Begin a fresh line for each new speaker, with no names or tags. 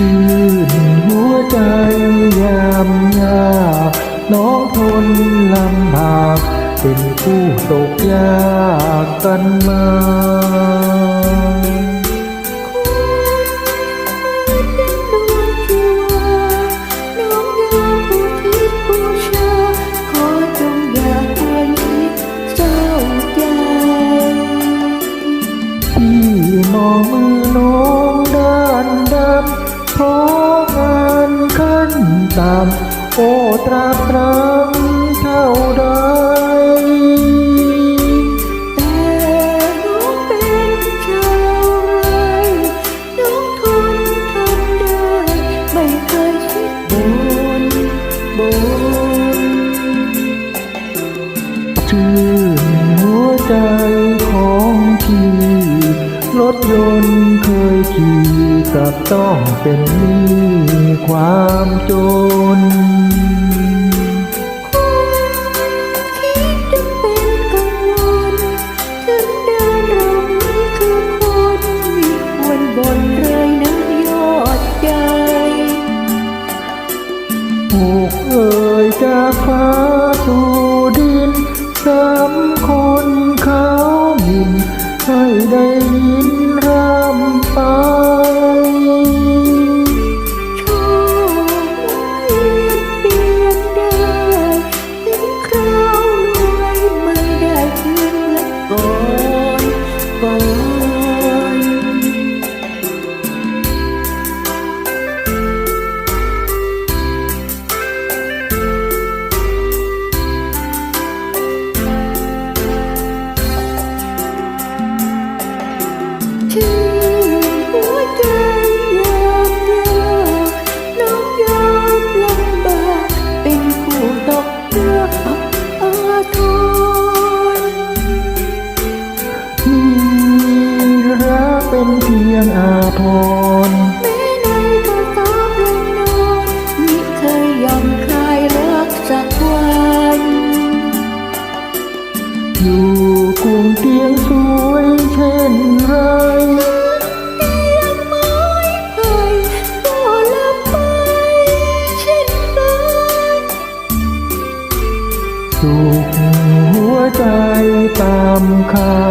ชื่นหัวใจยามยาน้องทนลำบาก เป็นผู้ตกยากกันมา ราะงานขั้นต่ำโอตราตรำเท่าใดชื่นหัวใจ ถยนต์เคยขี่กลับต้องเป็นหนี้ความจน
บนเลยนะยอดใจ
ผูกเอ่ยจากฟ้าสู่ดินสา เป็นเพียงอาภรณ์
แม้ในกระสอบลงนอนมิเคยยอมคลายรักสักวัน
อยู่กรุงเตียงสวยเช่นไร
เตียงไม้ไผ่ก็ละไปเช่นกัน
สุขหัวใจตามคา